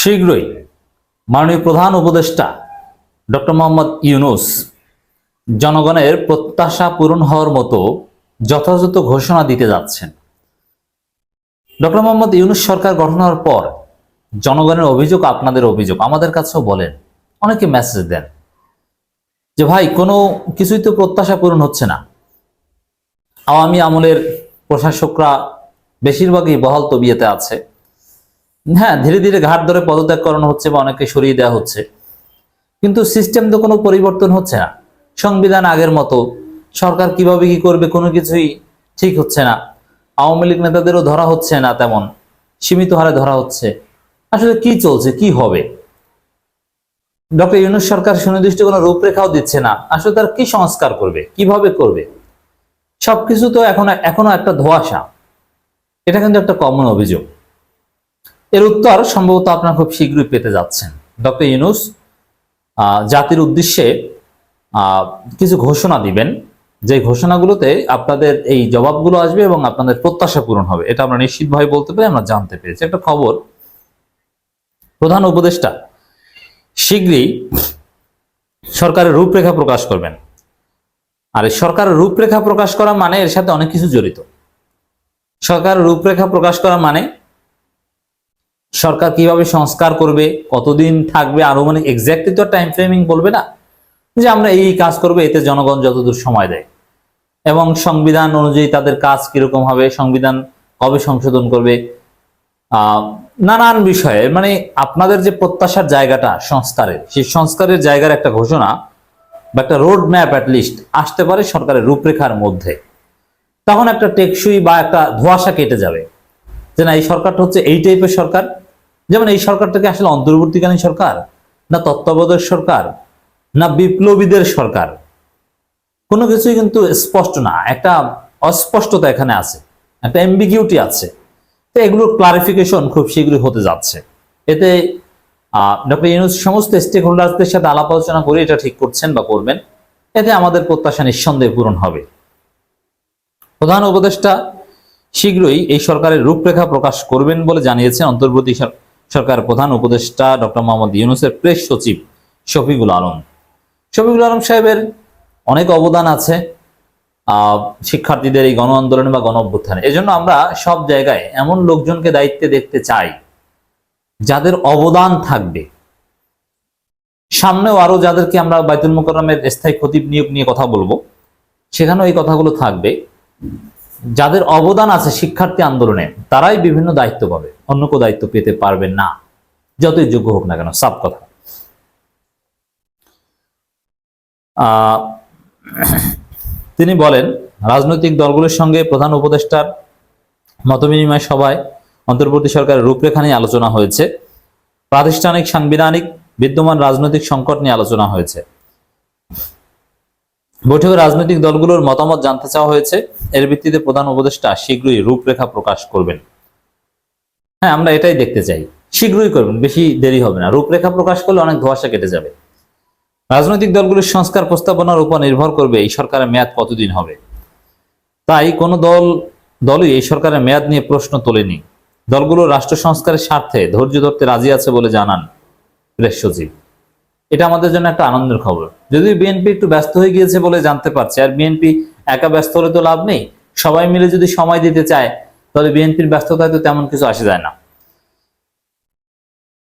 শীঘ্রই মাননীয় প্রধান উপদেষ্টা ডক্টর মোহাম্মদ ইউনুস জনগণের প্রত্যাশা পূরণ হওয়ার মতো যথাযথ ঘোষণা দিতে যাচ্ছেন। ডক্টর মোহাম্মদ ইউনুস সরকার গঠন হওয়ার পর জনগণের অভিযোগ, আপনাদের অভিযোগ, আমাদের কাছেও বলেন, অনেকে মেসেজ দেন যে, ভাই, কোনো কিছুই তো প্রত্যাশা পূরণ হচ্ছে না। আওয়ামী আমলের প্রশাসকরা বেশিরভাগই বহাল তবিয়েতে আছে। হ্যাঁ ধীরে ধীরে ঘাট ধরে পদত্যাগ করানো হচ্ছে বা অনেকে সরিয়ে দেওয়া হচ্ছে। কিন্তু সিস্টেম তো কোনো পরিবর্তন হচ্ছে না। সংবিধান আগের মতো। সরকার কীভাবে কি করবে কোনো কিছুই ঠিক হচ্ছে না। আওয়ামী লীগ নেতাদেরও ধরা হচ্ছে না তেমন। সীমিত হারে ধরা হচ্ছে। আসলে কি চলছে? কি হবে? ডক্টর ইউনুস সরকার সুনির্দিষ্ট কোনো রূপরেখাও দিচ্ছে না। আসলে তার কি সংস্কার করবে? কীভাবে করবে? সবকিছু তো এখন এখনও একটা ধোয়াশা। এটা কিন্তু একটা কমন অভিযোগ। এর উত্তর সম্ভবত আপনারা খুব শীঘ্রই পেতে যাচ্ছেন। ডক্টর ইউনুস জাতির উদ্দেশ্যে কিছু ঘোষণা দিবেন। যে ঘোষণাগুলোতে আপনাদের এই জবাবগুলো আসবে এবং আপনাদের প্রত্যাশা পূরণ হবে। এটা আমরা নিশ্চিতভাবে বলতে পারি, আমরা জানতে পেরেছি। একটা খবর, প্রধান উপদেষ্টা শীঘ্রই সরকারের রূপরেখা প্রকাশ করবেন। আর সরকারের রূপরেখা প্রকাশ করা মানে এর সাথে অনেক কিছু জড়িত। সরকারের রূপরেখা প্রকাশ করা মানে সরকার কীভাবে সংস্কার করবে, কতদিন থাকবে আরও মানে এক্স্যাক্টলি তো টাইম ফ্রেমিং বলবে না, যে আমরা এই কাজ করবে, এতে জনগণ যতদূর সময় দেয়। এবং সংবিধান অনুযায়ী তাদের কাজ কীরকম হবে, সংবিধান কবে সংশোধন করবে নানান বিষয়ে মানে আপনাদের যে প্রত্যাশার জায়গাটা সংস্কারের, সেই সংস্কারের জায়গার একটা ঘোষণা বা একটা রোড ম্যাপ লিস্ট আসতে পারে সরকারের রূপরেখার মধ্যে। তখন একটা টেকসই বা একটা ধোঁয়াশা কেটে যাবে। যে না, এই সরকারটা হচ্ছে এই টাইপের সরকার যেমন এই সরকারটাকে আসলে অন্তর্বর্তীকালীন সরকার, না তত্ত্বাবধায়ক সরকার, না বিপ্লবীদের সরকার, কোনো কিছুই কিন্তু স্পষ্ট না। একটা অস্পষ্টতা এখানে আছে, একটা এম্বিগিউটি আছে। তো এগুলোর ক্লারিফিকেশন খুব শীঘ্রই হতে যাচ্ছে। এতে ডক্টর ইউনুস সমস্ত স্টেক হোল্ডারদের সাথে আলাপ আলোচনা করে এটা ঠিক করছেন বা করবেন। এতে আমাদের প্রত্যাশা নিঃসন্দেহে পূরণ হবে। প্রধান উপদেষ্টা শীঘ্রই এই সরকারের রূপরেখা প্রকাশ করবেন বলে জানিয়েছেন অন্তর্বর্তী সর- সরকারের প্রধান উপদেষ্টা ডক্টর মোহাম্মদ ইউনুসের প্রেস সচিব শফিকুল আলম। শফিকুল আলম সাহেবের অনেক অবদান আছে শিক্ষার্থীদের এই গণ আন্দোলনে বা গণ অভ্যুত্থানে। এজন্য আমরা সব জায়গায় এমন লোকজনকে দায়িত্বে দেখতে চাই, যাদের অবদান থাকবে। সামনেও আরও যাদেরকে আমরা বাইতুল মোকরমের স্থায়ী খতিব নিয়োগ নিয়ে কথা বলব, সেখানেও এই কথাগুলো থাকবে। যাদের অবদান আছে শিক্ষার্থী আন্দোলনে, তারাই বিভিন্ন দায়িত্ব পাবে। অন্য কেউ দায়িত্ব পেতে পারবেন না। যতই যোগ্য হোক না কেন সাব কথা। তিনি বলেন, রাজনৈতিক দলগুলোর সঙ্গে প্রধান উপদেষ্টার মতবিনিময় সভায় অন্তর্বর্তী সরকারের রূপরেখা নিয়ে আলোচনা হয়েছে। প্রাতিষ্ঠানিক, সাংবিধানিক, বিদ্যমান রাজনৈতিক সংকট নিয়ে আলোচনা হয়েছে। বৈঠকে রাজনৈতিক দলগুলোর মতামত জানতে চাওয়া হয়েছে। এর ভিত্তিতে প্রধান উপদেষ্টা শীঘ্রই রূপরেখা প্রকাশ করবেন। হ্যাঁ আমরা এটাই দেখতে চাই। শীঘ্রই করবেন, বেশি দেরি হবে না। রূপরেখা প্রকাশ করলে অনেক ধোয়াশা কেটে যাবে। রাজনৈতিক দলগুলোর সংস্কার প্রস্তাবনার উপর নির্ভর করবে এই সরকারের মেয়াদ কতদিন হবে। তাই কোনো দল, দলই এই সরকারের মেয়াদ নিয়ে প্রশ্ন তোলেনি। দলগুলো রাষ্ট্র সংস্কারের স্বার্থে ধৈর্য ধরতে রাজি আছে বলে জানান প্রেস সচিব। এটা আমাদের জন্য একটা আনন্দের খবর। যদি বিএনপি একটু ব্যস্ত হয়ে গিয়েছে বলে জানতে পারছে, আর বিএনপি একা ব্যস্ত হলে তো লাভ নেই। সবাই মিলে যদি সময় দিতে চায়, তাহলে বিএনপির ব্যস্ততায় তো তেমন কিছু আসে যায় না।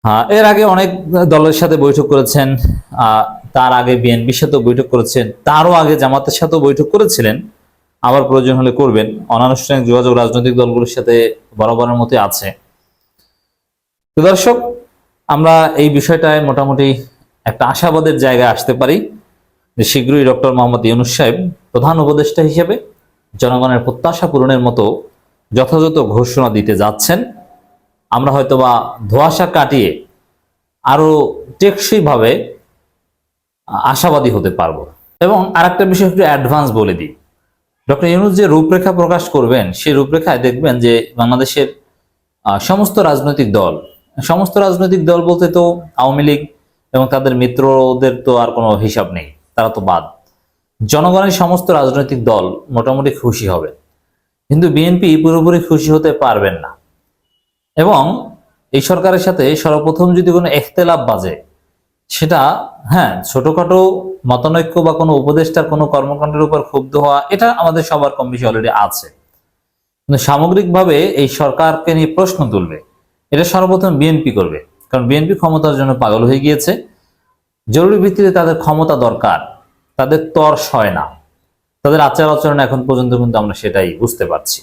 হ্যাঁ এর আগে অনেক দলের সাথে বৈঠক করেছেন তার আগে বিএনপির সাথেও বৈঠক করেছেন, তারও আগে জামাতের সাথেও বৈঠক করেছিলেন। আবার প্রয়োজন হলে করবেন। অনানুষ্ঠানিক যোগাযোগ রাজনৈতিক দলগুলোর সাথে বরাবরের মতো আছে। দর্শক, আমরা এই বিষয়টায় মোটামুটি একটা আশাবাদের জায়গায় আসতে পারি। যে শীঘ্রই ডক্টর মোহাম্মদ ইউনুস সাহেব প্রধান উপদেষ্টা হিসেবে জনগণের প্রত্যাশা পূরণের মতো যথাযথ ঘোষণা দিতে যাচ্ছেন। আমরা হয়তোবা ধোঁয়াশা কাটিয়ে আরও টেকসইভাবে আশাবাদী হতে পারব। এবং আরেকটা বিষয় একটু অ্যাডভান্স বলে দিই। ডক্টর ইউনুস যে রূপরেখা প্রকাশ করবেন, সেই রূপরেখায় দেখবেন যে বাংলাদেশের সমস্ত রাজনৈতিক দল, সমস্ত রাজনৈতিক দল বলতে তো আওয়ামী লীগ এবং তাদের মিত্রদের তো আর কোনো হিসাব নেই, তারা তো বাদ। জনগণের সমস্ত রাজনৈতিক দল মোটামুটি খুশি হবে। কিন্তু বিএনপি পুরোপুরি খুশি হতে পারবেন না। এবং এই সরকারের সাথে সর্বপ্রথম যদি কোনো এখতেলাফ বাজে, সেটা হ্যাঁ ছোটখাটো মতানৈক্য বা কোনো উপদেষ্টার কোনো কর্মকাণ্ডের উপর ক্ষুব্ধ হওয়া, এটা আমাদের সবার কম বেশি অলরেডি আছে। কিন্তু সামগ্রিকভাবে এই সরকারকে নিয়ে প্রশ্ন তুলবে, এটা সর্বপ্রথম বিএনপি করবে। কারণ বিএনপি ক্ষমতার জন্য পাগল হয়ে গিয়েছে। জরুরি ভিত্তিতে তাদের ক্ষমতা দরকার। তাদের তর্স হয় না। তাদের আচার আচরণ এখন পর্যন্ত কিন্তু আমরা সেটাই বুঝতে পারছি।